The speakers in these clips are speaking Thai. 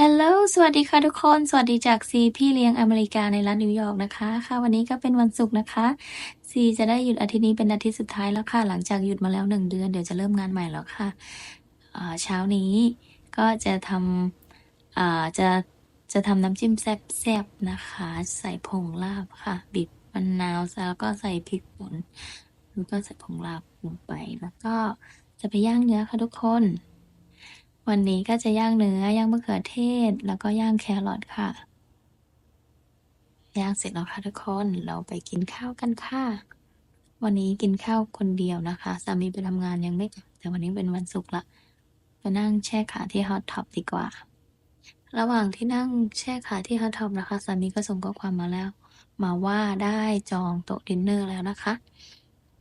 ฮัลโหล สวัสดีค่ะทุกคน สวัสดีจากซีพี่เลี้ยงอเมริกาในรัฐนิวยอร์กนะคะ ค่ะ วันนี้ก็เป็นวันศุกร์นะคะ ซีจะได้หยุดอาทิตย์นี้เป็นอาทิตย์สุดท้ายแล้วค่ะ หลังจากหยุดมาแล้วหนึ่งเดือน เดี๋ยวจะเริ่มงานใหม่แล้วค่ะเช้านี้ก็จะทำจะจะทำน้ำจิ้มแซ่บๆนะคะ ใส่ผงลาบค่ะ บีบมะนาวแล้วก็ใส่พริกป่นแล้วก็ใส่ผงลาบลงไป แล้วก็จะไปย่างเนื้อค่ะทุกคน วันนี้ก็จะย่างเนื้อย่างมะเขือเทศ แล้วก็ย่างแครอทค่ะ ย่างเสร็จแล้วค่ะทุกคน เราไปกินข้าวกันค่ะ วันนี้กินข้าวคนเดียวนะคะ สามีไปทำงานยังไม่กลับ แต่วันนี้เป็นวันศุกร์ละ ไปนั่งแช่ขาที่ฮอตท็อปดีกว่า ระหว่างที่นั่งแช่ขาที่ฮอตท็อปนะคะ สามีก็ส่งข้อความมาแล้ว มาว่าได้จองโต๊ะดินเนอร์แล้วนะคะ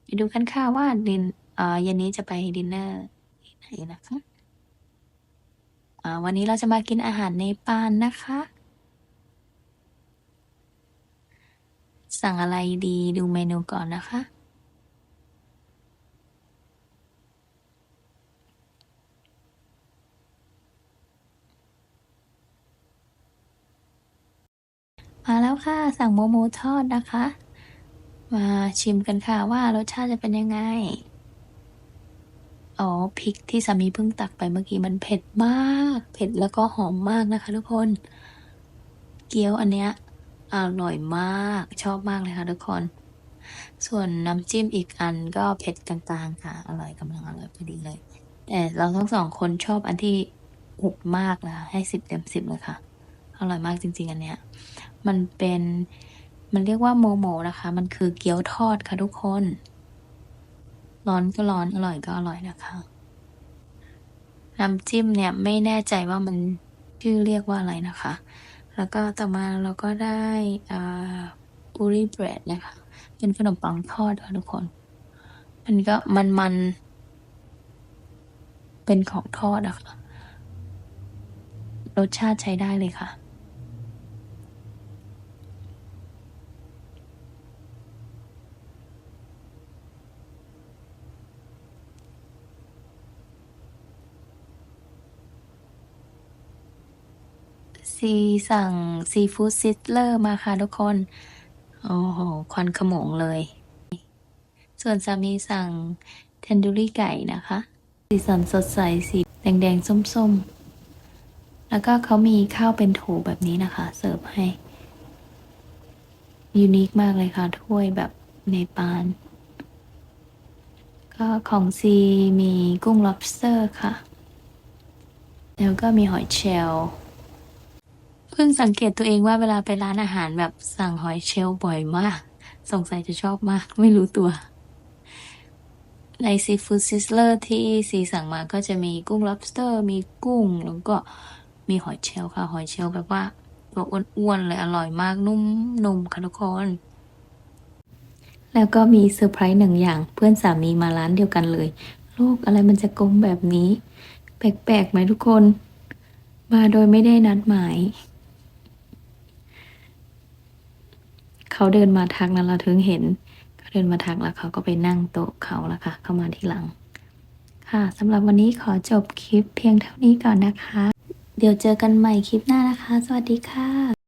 ไปดูกันค่ะว่าดินเออเย็นนี้จะไปดินเนอร์ที่ไหนนะคะ วันนี้เราจะมากินอาหารเนปาลนะคะ สั่งอะไรดีดูเมนูก่อนนะคะ มาแล้วค่ะ สั่งโมโมทอดนะคะ มาชิมกันค่ะว่ารสชาติจะเป็นยังไง อ๋อพริกที่สามีเพิ่งตักไปเมื่อกี้มันเผ็ดมาก เผ็ดแล้วก็หอมมากนะคะ ทุกคน เกี๊ยวอันเนี้ยอร่อยมากชอบมากเลยค่ะทุกคน ส่วนน้ำจิ้มอีกอันก็เผ็ดกลางๆค่ะ อร่อยกำลังอร่อยพอดีเลย แต่เราทั้งสองคนชอบอันที่เผ็ดมากนะให้สิบเต็มสิบเลยค่ะ อร่อยมากจริง ๆ อันเนี้ย มันเป็นมันเรียกว่าโมโมนะคะ มันคือเกี๊ยวทอดค่ะทุกคน ร้อนก็ร้อนอร่อยก็อร่อยนะคะน้ำจิ้มเนี่ยไม่แน่ใจว่ามันชื่อเรียกว่าอะไรนะคะ แล้วก็ต่อมาเราก็ได้อ่าบูรี่เบรดนะคะ เป็นขนมปังทอดค่ะทุกคน มันก็มันมันๆเป็นของทอดอะค่ะรสชาติใช้ได้เลยค่ะ ซีสั่งซีฟู้ดซิสเลอร์มาค่ะทุกคน โอ้โห ควันขโมงเลย ส่วนสามีสั่งเทนดูรี่ไก่นะคะ สีสันสดใส สีแดงๆ ส้มๆ แล้วก็เขามีข้าวเป็นโถแบบนี้นะคะ เสิร์ฟให้ ยูนิคมากเลยค่ะ ถ้วยแบบเนปาลก็ของซีมีกุ้ง lobster ค่ะ แล้วก็มีหอยเชลล์ เพิ่งสังเกตตัวเองว่าเวลาไปร้านอาหารแบบสั่งหอยเชลล์บ่อยมาก สงสัยจะชอบมาก ไม่รู้ตัว ในซีฟู้ดซิสเลอร์ที่ซีสั่งมาก็จะมีกุ้ง lobster มีกุ้ง แล้วก็มีหอยเชลล์ค่ะ หอยเชลล์แบบว่าตัวอ้วนๆเลยอร่อยมากนุ่มนุ่มค่ะทุกคน แล้วก็มีเซอร์ไพรส์หนึ่งอย่าง เพื่อนสามีมาร้านเดียวกันเลยโลกอะไรมันจะกลมแบบนี้ แปลกๆไหมทุกคน มาโดยไม่ได้นัดหมาย เขาเดินมาทักนั้นเราถึงเห็นเขาเดินมาทักแล้วเขาก็ไปนั่งโต๊ะเขาแล้วค่ะ เข้ามาทีหลัง ค่ะสำหรับวันนี้ขอจบคลิปเพียงเท่านี้ก่อนนะคะ เดี๋ยวเจอกันใหม่คลิปหน้านะคะ สวัสดีค่ะ